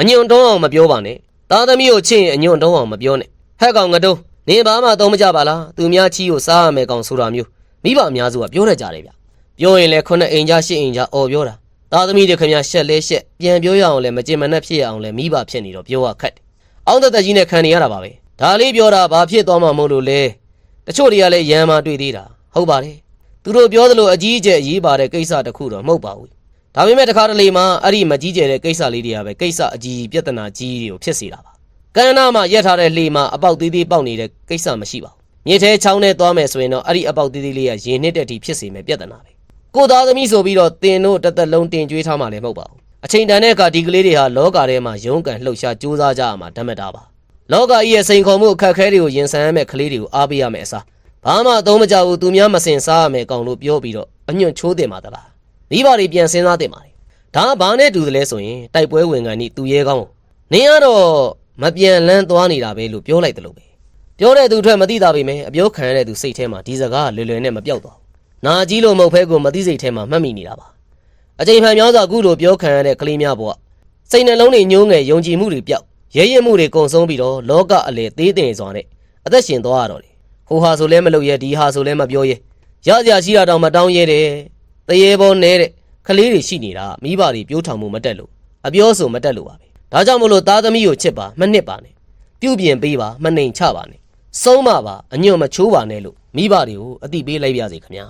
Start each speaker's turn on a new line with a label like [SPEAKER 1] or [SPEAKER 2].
[SPEAKER 1] အညွန့်တုံးအောင်မပြောပါနဲ့သားသမီးကိုချစ်ရင်အညွန့်တုံးအောင်မပြောနဲ့ဟဲ့ကောင်ငတုံးနင်ဘာမှသုံးမကြပါလားသူများချီကိုစားရမယ်ကောင်ဆိုတာမျိုးမိဘအများစုကပြောတတ်ကြတယ်ဗျပြောရင်လည်းခုနှစ်အိမ်ကြားရှစ်အိမ်ကြားអော်ပြောတာသားသမီးတွေခင်ဗျာရှက်လဲရှက်ပြန်ပြောရအောင်လဲမကြင်မနဲ့ဖြစ်ရအောင်လဲမိဘဖြစ်နေတော့ပြောရခက်တယ်အောင်းသက်သက်ကြီးနဲ့ခံနေရတာပါပဲဒါလေးပြောတာဘာဖြစ်သွားမှမဟုတ်လို့လဲတချို့တွေကလည်းရမ်းမှတွေ့သေးတာဟုတ်ပါတယ်သူတို့ပြောသလိုအကြီးအကျယ်အရေးပါတဲ့ကိစ္စတစ်ခုတော့မဟုတ်ပါဘူး ဒါပေမဲ့တခါတလေမှာအဲ့ဒီမကြီးကျယ်တဲ့ကိစ္စလေးတွေကပဲကိစ္စအကြီးပြဿနာကြီးတွေကိုဖြစ်စေတာပါကန်းနာမှာရက်ထားတဲ့လှေမှာအပေါက်သေးသေးပေါက်နေတဲ့ကိစ္စမရှိပါဘူးမြေထဲချောင်းထဲသွားမယ်ဆိုရင်တော့အဲ့ဒီအပေါက်သေးသေးလေးကရေနှစ်တဲ့အထိဖြစ်စေမယ်ပြဿနာပဲကိုသားသမီးဆိုပြီးတော့တင်တို့တစ်သက်လုံးတင်ကြွေးထားမှလည်းမဟုတ်ပါဘူးအချိန်တန်တဲ့အခါဒီကလေးတွေဟာလောကထဲမှာရုန်းကန်လှုပ်ရှားကြိုးစားကြရမှာဓမ္မတာပါလောကကြီးရဲ့စိန်ခေါ်မှုအခက်အခဲတွေကိုရင်ဆိုင်ရမယ့်ကလေးတွေကိုအားပေးရမယ်အစားဘာမှအသုံးမကျဘူးသူများမစင်စားရမယ်ကောင်လို့ပြောပြီးတော့အညွန့်ချိုးတင်ပါသလား မိဘတွေပြန်စဉ်းစားတင်ပါလေဒါကဘာနဲ့တူတယ်လဲဆိုရင်တိုက်ပွဲဝင်ကန်ဤသူရဲကောင်းကိုနင်းကတော့မပြန်လန်းသွားနေတာပဲလို့ပြောလိုက်တယ်လို့ပဲပြောတဲ့သူအတွက်မသိတာပေမဲ့အပြောခံရတဲ့သူစိတ်ထဲမှာဒီစကားကလွယ်လွယ်နဲ့မပြောက်သွားဘူးနာကြီးလို့မဟုတ်ဖဲကိုမသိစိတ်ထဲမှာမှတ်မိနေတာပါအချိန်ဖန်များစွာအခုလိုပြောခံရတဲ့ကလေးများဘဝစိတ်နှလုံးတွေညှိုးငယ်ယုံကြည်မှုတွေပျောက်ရဲရဲမှုတွေကုံဆုံးပြီးတော့လောကအလေသေးတင်စွာနဲ့အသက်ရှင်သွားရတော့တယ်ဟိုဟာဆိုလဲမလုပ်ရဲဒီဟာဆိုလဲမပြောရဲရကြရှိတာတောင်မတောင်းရဲတယ် တရေပေါ်နေတဲ့ကလေးတွေရှိနေတာမိဘတွေပြိုးထောင်မှုမတက်လို့အပြောဆိုမတက်လို့ပါပဲဒါကြောင့်မလို့သားသမီးကိုချစ်ပါမနှစ်ပါနဲ့ပြုတ်ပြင်ပေးပါမနှိမ်ချပါနဲ့ဆုံးမပါအညွန့်မချိုးပါနဲ့လို့မိဘတွေကိုအတိပေးလိုက်ပါစေခင်ဗျာ